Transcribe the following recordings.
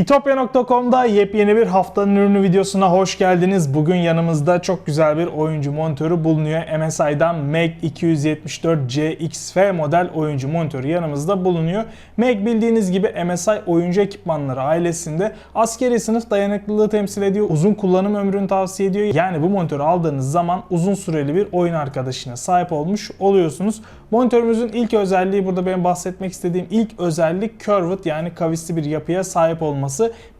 İtopya.com'da yepyeni bir haftanın ürünü videosuna hoş geldiniz. Bugün yanımızda çok güzel bir oyuncu monitörü bulunuyor. MSI'dan Meg 274CXF model oyuncu monitörü yanımızda bulunuyor. Meg bildiğiniz gibi MSI oyuncu ekipmanları ailesinde askeri sınıf dayanıklılığı temsil ediyor. Uzun kullanım ömrünü tavsiye ediyor. Yani bu monitörü aldığınız zaman uzun süreli bir oyun arkadaşına sahip olmuş oluyorsunuz. Monitörümüzün ilk özelliği burada benim bahsetmek istediğim ilk özellik curved yani kavisli bir yapıya sahip olması.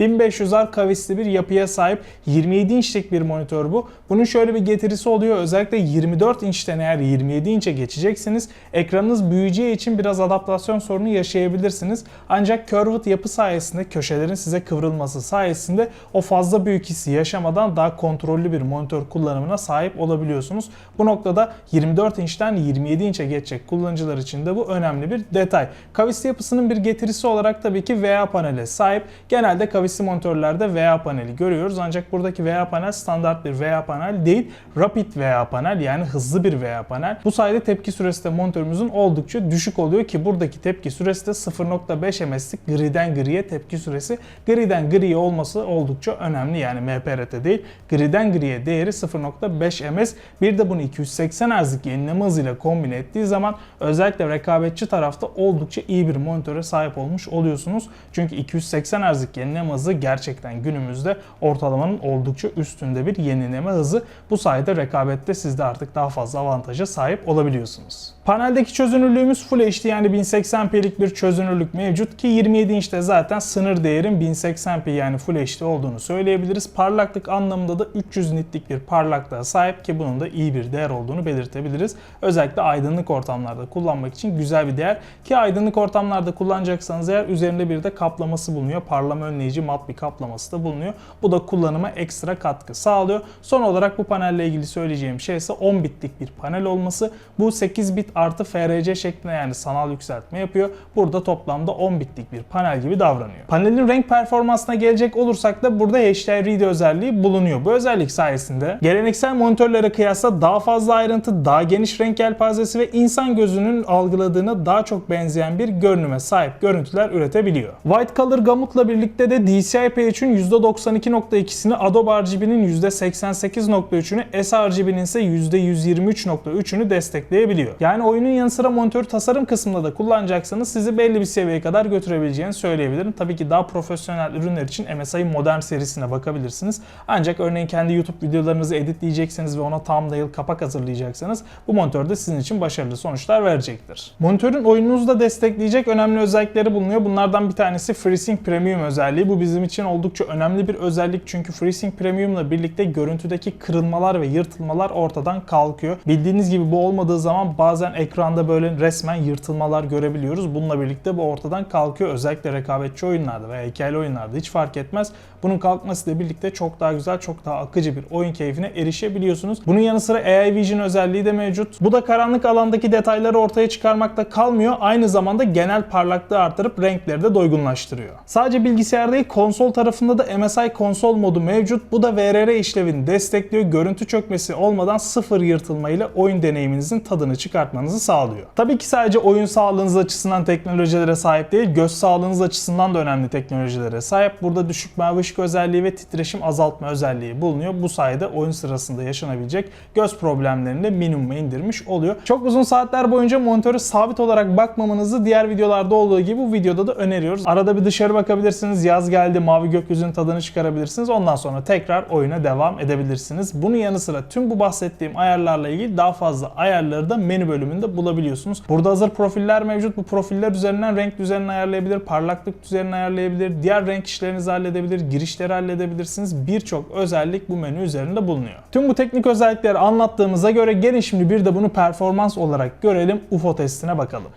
1500R kavisli bir yapıya sahip 27 inçlik bir monitör bu. Bunun şöyle bir getirisi oluyor. Özellikle 24 inçten eğer 27 inçe geçeceksiniz ekranınız büyüyeceği için biraz adaptasyon sorunu yaşayabilirsiniz. Ancak curved yapı sayesinde köşelerin size kıvrılması sayesinde o fazla büyük hissi yaşamadan daha kontrollü bir monitör kullanımına sahip olabiliyorsunuz. Bu noktada 24 inçten 27 inçe geçecek kullanıcılar için de bu önemli bir detay. Kavisli yapısının bir getirisi olarak tabii ki VA panele sahip. Genelde kavisli monitörlerde VA paneli görüyoruz ancak buradaki VA panel standart bir VA panel değil. Rapid VA panel yani hızlı bir VA panel. Bu sayede tepki süresi de monitörümüzün oldukça düşük oluyor ki buradaki tepki süresi de 0.5 ms'lik griden griye tepki süresi. Griden griye olması oldukça önemli yani MPRT değil. Griden griye değeri 0.5 ms. Bir de bunu 280 Hz'lik yenileme hızıyla kombine ettiği zaman özellikle rekabetçi tarafta oldukça iyi bir monitöre sahip olmuş oluyorsunuz. Çünkü 280 Hz'lik yenileme hızı gerçekten günümüzde ortalamanın oldukça üstünde bir yenileme hızı. Bu sayede rekabette siz de artık daha fazla avantaja sahip olabiliyorsunuz. Paneldeki çözünürlüğümüz Full HD yani 1080p'lik bir çözünürlük mevcut ki 27 inçte zaten sınır değerin 1080p yani Full HD olduğunu söyleyebiliriz. Parlaklık anlamında da 300 nitlik bir parlaklığa sahip ki bunun da iyi bir değer olduğunu belirtebiliriz. Özellikle aydınlık ortamlarda kullanmak için güzel bir değer ki aydınlık ortamlarda kullanacaksanız eğer üzerinde bir de kaplaması bulunuyor. Parlama önleyici mat bir kaplaması da bulunuyor. Bu da kullanıma ekstra katkı sağlıyor. Son olarak bu panelle ilgili söyleyeceğim şey ise 10 bitlik bir panel olması. Bu 8 bit artı FRC şeklinde yani sanal yükseltme yapıyor. Burada toplamda 10 bitlik bir panel gibi davranıyor. Panelin renk performansına gelecek olursak da burada HDR özelliği bulunuyor. Bu özellik sayesinde geleneksel monitörlere kıyasla daha fazla ayrıntı, daha geniş renk yelpazesi ve insan gözünün algıladığına daha çok benzeyen bir görünüme sahip görüntüler üretebiliyor. White Color Gamut'la birlikte de DCI-P3'ün %92.2'sini, Adobe RGB'nin %88.3'ünü, sRGB'nin ise %123.3'ünü destekleyebiliyor. Yani oyunun yanı sıra monitör tasarım kısmında da kullanacaksanız sizi belli bir seviyeye kadar götürebileceğini söyleyebilirim. Tabii ki daha profesyonel ürünler için MSI Modern serisine bakabilirsiniz. Ancak örneğin kendi YouTube videolarınızı editleyecekseniz ve ona thumbnail kapak hazırlayacaksanız bu monitör de sizin için başarılı sonuçlar verecektir. Monitörün oyununuzu da destekleyecek önemli özellikleri bulunuyor. Bunlardan bir tanesi FreeSync Premium özelliği. Bu bizim için oldukça önemli bir özellik çünkü FreeSync Premium'la birlikte görüntüdeki kırılmalar ve yırtılmalar ortadan kalkıyor. Bildiğiniz gibi bu olmadığı zaman bazen ekranda böyle resmen yırtılmalar görebiliyoruz. Bununla birlikte bu ortadan kalkıyor. Özellikle rekabetçi oyunlarda veya hikayeli oyunlarda hiç fark etmez. Bunun kalkması ile birlikte çok daha güzel, çok daha akıcı bir oyun keyfine erişebiliyorsunuz. Bunun yanı sıra AI Vision özelliği de mevcut. Bu da karanlık alandaki detayları ortaya çıkarmakta kalmıyor. Aynı zamanda genel parlaklığı artırıp renkleri de doygunlaştırıyor. Sadece bilgisayar değil konsol tarafında da MSI konsol modu mevcut. Bu da VRR işlevini destekliyor. Görüntü çökmesi olmadan sıfır yırtılma ile oyun deneyiminizin tadını çıkartmanızı sağlıyor. Tabii ki sadece oyun sağlığınız açısından teknolojilere sahip değil, göz sağlığınız açısından da önemli teknolojilere sahip. Burada düşük mavi ışık özelliği ve titreşim azaltma özelliği bulunuyor. Bu sayede oyun sırasında yaşanabilecek göz problemlerini de minimuma indirmiş oluyor. Çok uzun saatler boyunca monitörü sabit olarak bakmamanızı diğer videolarda olduğu gibi bu videoda da öneriyoruz. Arada bir dışarı bakabilirsiniz. Yaz geldi mavi gökyüzünün tadını çıkarabilirsiniz. Ondan sonra tekrar oyuna devam edebilirsiniz. Bunun yanı sıra tüm bu bahsettiğim ayarlarla ilgili daha fazla ayarları da menü bölümünde bulabiliyorsunuz. Burada hazır profiller mevcut. Bu profiller üzerinden renk düzenini ayarlayabilir, parlaklık düzenini ayarlayabilir, diğer renk işlerinizi halledebilir, girişleri halledebilirsiniz. Birçok özellik bu menü üzerinde bulunuyor. Tüm bu teknik özellikleri anlattığımıza göre gelin şimdi bir de bunu performans olarak görelim. UFO testine bakalım.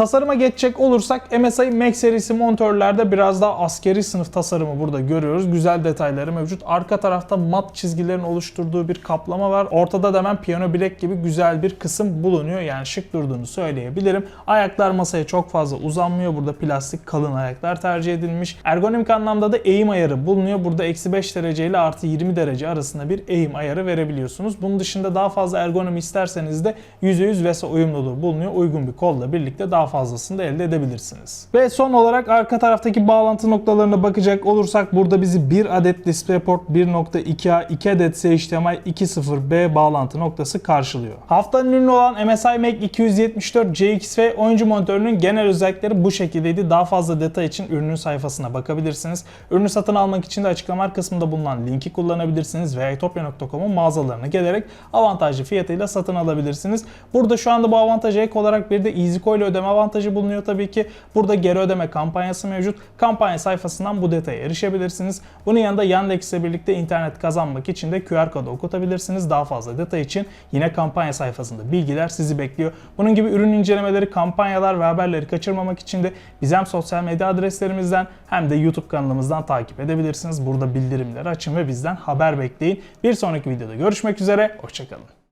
Tasarıma geçecek olursak MSI Max serisi monitörlerde biraz daha askeri sınıf tasarımı burada görüyoruz. Güzel detayları mevcut. Arka tarafta mat çizgilerin oluşturduğu bir kaplama var. Ortada da hemen piyano bilek gibi güzel bir kısım bulunuyor. Yani şık durduğunu söyleyebilirim. Ayaklar masaya çok fazla uzanmıyor. Burada plastik kalın ayaklar tercih edilmiş. Ergonomik anlamda da eğim ayarı bulunuyor. Burada eksi 5 derece ile artı 20 derece arasında bir eğim ayarı verebiliyorsunuz. Bunun dışında daha fazla ergonomi isterseniz de %100 VESA uyumluluğu bulunuyor. Uygun bir kolla birlikte daha fazlasını da elde edebilirsiniz. Ve son olarak arka taraftaki bağlantı noktalarına bakacak olursak burada bizi 1 adet DisplayPort 1.2A, 2 adet HDMI 2.0B bağlantı noktası karşılıyor. Haftanın ürünü olan MSI Mac 274 CX ve oyuncu monitörünün genel özellikleri bu şekildeydi. Daha fazla detay için ürünün sayfasına bakabilirsiniz. Ürünü satın almak için de açıklamalar kısmında bulunan linki kullanabilirsiniz veya etopya.com'un mağazalarına gelerek avantajlı fiyatıyla satın alabilirsiniz. Burada şu anda bu avantaja ek olarak bir de EasyCo ile ödeme avantajı bulunuyor tabii ki. Burada geri ödeme kampanyası mevcut. Kampanya sayfasından bu detaya erişebilirsiniz. Bunun yanında Yandex ile birlikte internet kazanmak için de QR kodu okutabilirsiniz. Daha fazla detay için yine kampanya sayfasında bilgiler sizi bekliyor. Bunun gibi ürün incelemeleri, kampanyalar ve haberleri kaçırmamak için de bizi hem sosyal medya adreslerimizden hem de YouTube kanalımızdan takip edebilirsiniz. Burada bildirimleri açın ve bizden haber bekleyin. Bir sonraki videoda görüşmek üzere. Hoşçakalın.